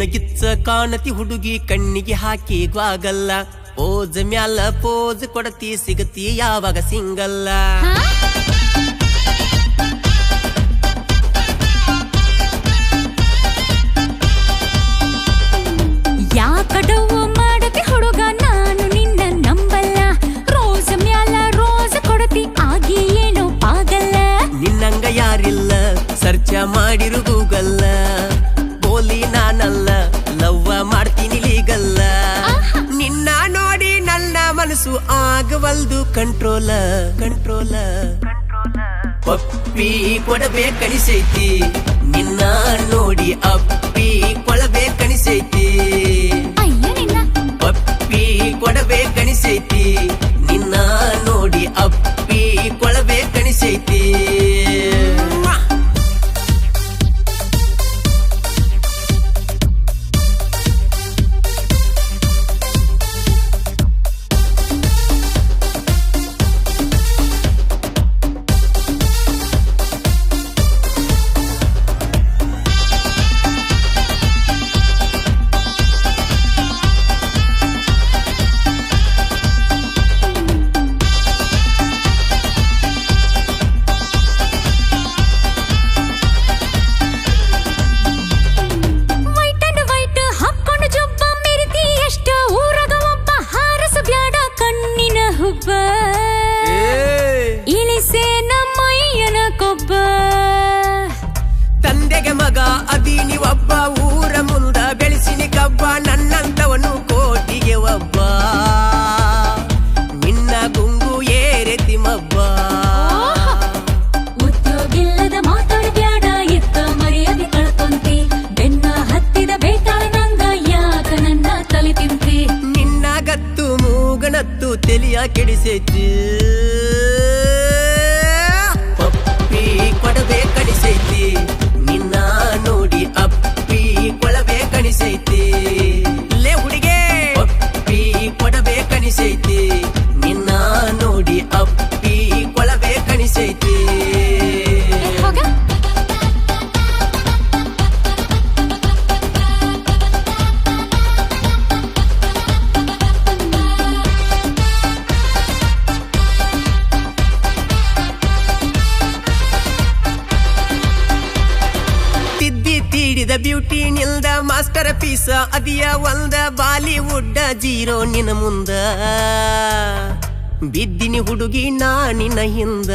ಗಿಚ್ಚ ಕಾಣತಿ ಹುಡುಗಿ ಕಣ್ಣಿಗೆ ಹಾಕಿ ಗ್ವಾಗಲ್ಲ ಪೋಜ್ ಮ್ಯಾಲ ಪೋಜ್ ಕೊಡತಿ ಸಿಗತಿ ಯಾವಾಗ ಸಿಂಗಲ್ಲ. ಯಾಕಡವು ಮಾಡತಿ ಹುಡುಗ ನಾನು ನಿನ್ನ ನಂಬಲ್ಲ. ರೋಸ್ ಮ್ಯಾಲ ರೋಸ್ ಕೊಡತಿ ಆಗಿ ಏನೋ ಪಾಗಲ್ಲ. ನಿನ್ನಂಗ ಯಾರಿಲ್ಲ ಸರ್ಚ ಮಾಡಿರು ಮನಸ್ಸು ಆಗವಲ್ದು ಕಂಟ್ರೋಲ ಕಂಟ್ರೋಲ ಪಪ್ಪಿ ಕೊಡಬೇ ಕಣಿಸೈತಿ ನಿನ್ನ ನೋಡಿ ಅಪ್ಪಿ ಕೊಳಬೇ ಕಣಿಸೈತಿ. ಅದೀನಿ ಒಬ್ಬ ಊರ ಮುಂದ ಬೆಳೆಸಿನಿ ಕಬ್ಬ ನನ್ನಂತವನು ಕೋಟಿಗೆ ಒಬ್ಬ. ನಿನ್ನ ಗುಂಗು ಏರೆತಿ ತಿಮ್ಮಬ್ಬ ಉದ್ಯೋಗಿಲ್ಲದ ಮಾತಾಡ್ಬ್ಯಾಡ ಎತ್ತ ಮರ್ಯಾದೆ ಕಳ್ಕೊಂತಿ. ಬೆನ್ನ ಹತ್ತಿದ ಬೇತಾಳ ನಂಗ ಯಾಕ ನನ್ನ ತಲೆ ತಿಂತಿ? ನಿನ್ನ ಗತ್ತು ಮೂಗನತ್ತು ತೆಲಿಯ ಕೆಡಿಸೈತಿ. ಪಪ್ಪಿ ಕೊಡಬೇ ಕಡಿಸೈತಿ ನೋಡಿ ಅಪ್ಪಿ ಕೊಳವೆ ಕಣಿಸೈತಿ. ಲೇ ಹುಡುಗೆ! ಅಪ್ಪಿ ಕೊಡಬೇ ಕಣಿಸೈತಿ. ನಿನ್ನ ನೋಡಿ ಅಪ್ಪಿ ಕೊಳವೆ ಕಣಿಸೈತಿ. ತೀಡಿದ ಬ್ಯೂಟಿ ನಿಲ್ದ ಮಾಸ್ಟರ್ ಪೀಸ, ಅದಿಯ ಒಂದ ಬಾಲಿವುಡ್ ಜೀರೋ ನಿನ ಮುಂದ. ಬಿದ್ದಿನಿ ಹುಡುಗಿ ನಾ ನಿನ್ನ ಹಿಂದ.